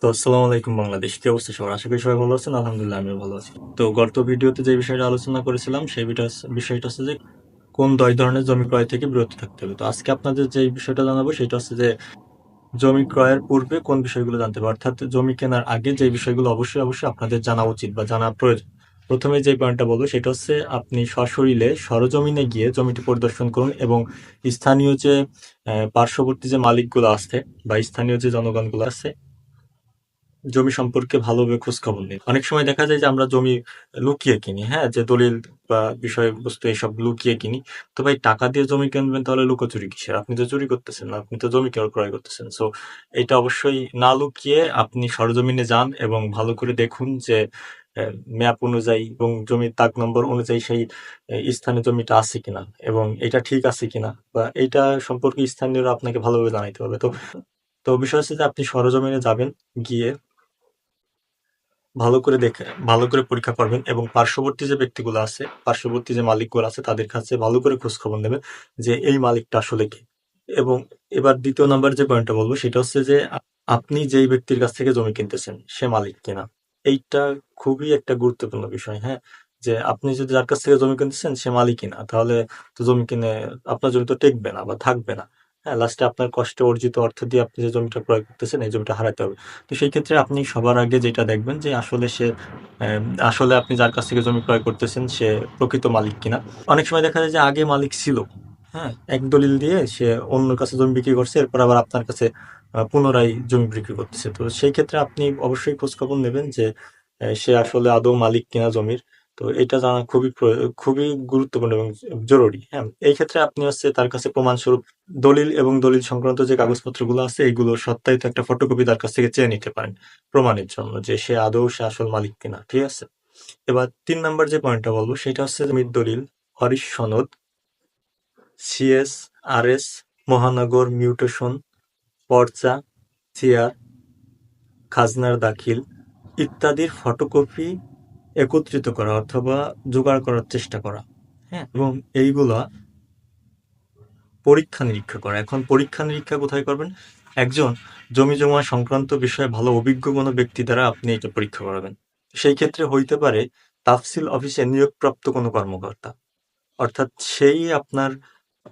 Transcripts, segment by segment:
তো আসসালামু আলাইকুম বাংলাদেশ। কি অবস্থা সবার? আশা করি সবাই ভালো আছেন। আলহামদুলিল্লাহ, আমিও ভালো আছি। তো গত ভিডিওতে যে বিষয়টা আলোচনা করেছিলাম, সেই বিষয়টা- হচ্ছে যে কোন দশ ধরনের জমি ক্রয় থেকে বিরত থাকতে হবে। তো আজকে আপনাদের যে বিষয়টা জানাব, সেটা হচ্ছে যে জমি ক্রয়ের পূর্বে কোন বিষয়গুলো জানতে হবে? অর্থাৎ জমি কেনার আগে যে বিষয়গুলো অবশ্যই অবশ্যই আপনাদের জানা উচিত বা জানা প্রয়োজন। প্রথমে যে পয়েন্টটা বলব, সেটা হচ্ছে আপনি সশরীরে সরজমিনে গিয়ে জমিটি পরিদর্শন করুন এবং স্থানীয় যে পার্শ্ববর্তী যে মালিকগুলো আছে বা স্থানীয় যে জনগণগুলো আছে জমি সম্পর্কে ভালোভাবে খোঁজ খবর নেই। অনেক সময় দেখা যায় যে আমরা জমি লুকিয়ে কিনি হ্যাঁ? যে দলিল বা বিষয়বস্তু এইসব লুকিয়ে কিনি। তো ভাই, টাকা দিয়ে জমি কিনবেন তাহলে লুকোচুরি কিসের? আপনি তো চুরি করতেছেন আপনি তো জমি কেউ ক্রয় করতেছেন। সো এটা অবশ্যই না লুকিয়ে আপনি সরজমিনে যান এবং ভালো করে দেখুন যে ম্যাপ অনুযায়ী এবং জমির তাক নম্বর অনুযায়ী সেই স্থানে জমিটা আছে কিনা এবং এটা ঠিক আছে কিনা বা এটা সম্পর্কে স্থানীয়রা আপনাকে ভালোভাবে জানাইতে হবে। তো তো বিষয় হচ্ছে যে আপনি সরজমিনে যাবেন গিয়ে ভালো করে দেখে, ভালো করে পরীক্ষা করবেন এবং পার্শ্ববর্তী যে ব্যক্তিগুলো আছে, পার্শ্ববর্তী যে মালিকগুলো আছে, তাদের কাছে ভালো করে খোঁজ খবর নেবেন যে এই মালিকটা আসলে কি। এবং এবার দ্বিতীয় নাম্বার যে পয়েন্টটা বলব, সেটা হচ্ছে যে আপনি যেই ব্যক্তির কাছ থেকে জমি কিনতেছেন, সে মালিক কিনা? এইটা খুবই একটা গুরুত্বপূর্ণ বিষয় হ্যাঁ? যে আপনি যদি যার কাছ থেকে জমি কিনতেছেন, সে মালিক কিনা তাহলে তো জমি কিনে আপনার জমি তো টেকবে না বা থাকবে না। হ্যাঁ লাস্টে আপনার কষ্টে অর্জিত অর্থ দিয়ে আপনি যে জমিটা ক্রয় করতেছেন, এই জমিটা হারাতে হবে। তো সেই ক্ষেত্রে আপনি সবার আগে যেটা দেখবেন যে আসলে সে আসলে আপনি যার কাছ থেকে জমি ক্রয় করতেছেন, সে প্রকৃত মালিক কিনা। অনেক সময় দেখা যায় যে আগে মালিক ছিল হ্যাঁ এক দলিল দিয়ে সে অন্যের কাছে জমি বিক্রি করছে, এরপর আবার আপনার কাছে পুনরায় জমি বিক্রি করতেছে। তো সেই ক্ষেত্রে আপনি অবশ্যই খোঁজখবর নেবেন যে সে আসলে আদৌ মালিক কিনা জমির। তো এটা জানা খুবই খুবই গুরুত্বপূর্ণ এবং জরুরি হ্যাঁ। এই ক্ষেত্রে আপনি হচ্ছে তার কাছে প্রমাণস্বরূপ দলিল এবং দলিল সংক্রান্ত যে কাগজপত্রগুলো আছে এইগুলো সত্যায়িত একটা ফটোকপি তার কাছ থেকে চেয়ে নিতে পারেন প্রমাণের জন্য যে সে আদৌ সে আসল মালিক কিনা, ঠিক আছে? এবার তিন নাম্বার যে পয়েন্টটা বলব, সেটা হচ্ছে জমির দলিল, হরিশ সনদ, সিএস আর এস মহানগর, মিউটেশন, পর্চা চেয়ার খাজনার দাখিল ইত্যাদির ফটোকপি একত্রিত করা অথবা জোগাড় করার চেষ্টা করা। হ্যাঁ। এবং এইগুলা পরীক্ষা নিরীক্ষা করা। এখন পরীক্ষা নিরীক্ষা কোথায় করবেন? একজন জমি জমা সংক্রান্ত বিষয়ে ভালো অভিজ্ঞ কোনো ব্যক্তি দ্বারা আপনি এটা পরীক্ষা করাবেন। সেই ক্ষেত্রে হইতে পারে তাফসিল অফিসে নিয়োগপ্রাপ্ত কোনো কর্মকর্তা। অর্থাৎ সেই আপনার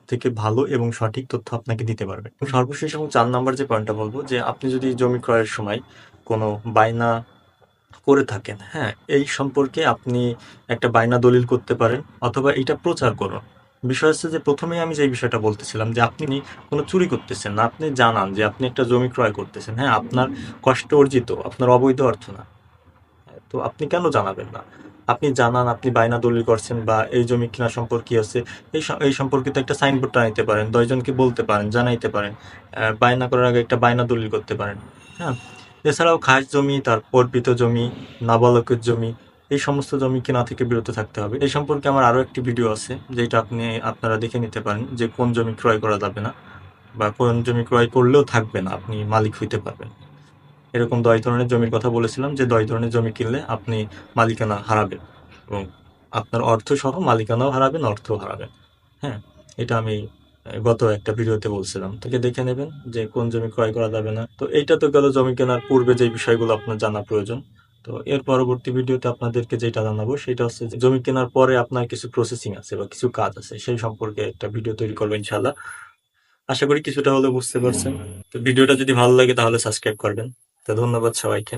থেকে ভালো এবং সঠিক তথ্য আপনাকে দিতে পারবে। সর্বশেষ এবং চার নাম্বার যে পয়েন্টটা বলব যে আপনি যদি জমি ক্রয়ের সময় কোনো বায়না করে থাকেন। হ্যাঁ এই সম্পর্কে আপনি একটা বায়না দলিল করতে পারেন অথবা এটা প্রচার করুন। বিষয় হচ্ছে যে প্রথমেই আমি যে বিষয়টা বলতেছিলাম যে আপনি কোনো চুরি করতেছেন না, আপনি জানান যে আপনি একটা জমি ক্রয় করতেছেন। হ্যাঁ আপনার কষ্ট অর্জিত, আপনার অবৈধ অর্থ না। তো আপনি কেন জানাবেন না? আপনি জানান, আপনি বায়না দলিল করছেন বা এই জমি কেনা সম্পর্কে আছে, এই এই সম্পর্কিত একটা সাইনবোর্ড টানাইতে পারেন, দশজনকে বলতে পারেন, জানাইতে পারেন বায়না করার আগে একটা বায়না দলিল করতে পারেন। হ্যাঁ এছাড়াও খাস জমি, তারপর অর্পিত জমি, নাবালকের জমি, এই সমস্ত জমি কেনা থেকে বিরত থাকতে হবে। এই সম্পর্কে আমার আরও একটি ভিডিও আছে, যেটা আপনি, আপনারা দেখে নিতে পারেন যে কোন জমি ক্রয় করা যাবে না বা কোন জমি ক্রয় করলেও থাকবে না, আপনি মালিক হইতে পারবেন। এরকম দশ ধরনের জমির কথা বলেছিলাম যে দশ ধরনের জমি কিনলে আপনি মালিকানা হারাবেন এবং আপনার অর্থ সহ মালিকানাও হারাবেন, অর্থও হারাবেন। হ্যাঁ এটা আমি গত একটা ভিডিওতে বলছিলাম। তোকে দেখে নেবেন যে কোন জমি ক্রয় করা যাবে না। তো এইটা তো গেল জমি কেনার পূর্বে যে বিষয়গুলো আপনার জানা প্রয়োজন। তো এর পরবর্তী ভিডিওতে আপনাদেরকে যেটা জানাব সেটা হচ্ছে জমি কেনার পরে আপনার কিছু প্রসেসিং আছে বা কিছু কাজ আছে, সেই সম্পর্কে একটা ভিডিও তৈরি করব ইনশাল্লাহ আশা করি কিছুটা হলেও বুঝতে পারছেন। তো ভিডিওটা যদি ভালো লাগে তাহলে সাবস্ক্রাইব করবেন। তো ধন্যবাদ সবাইকে।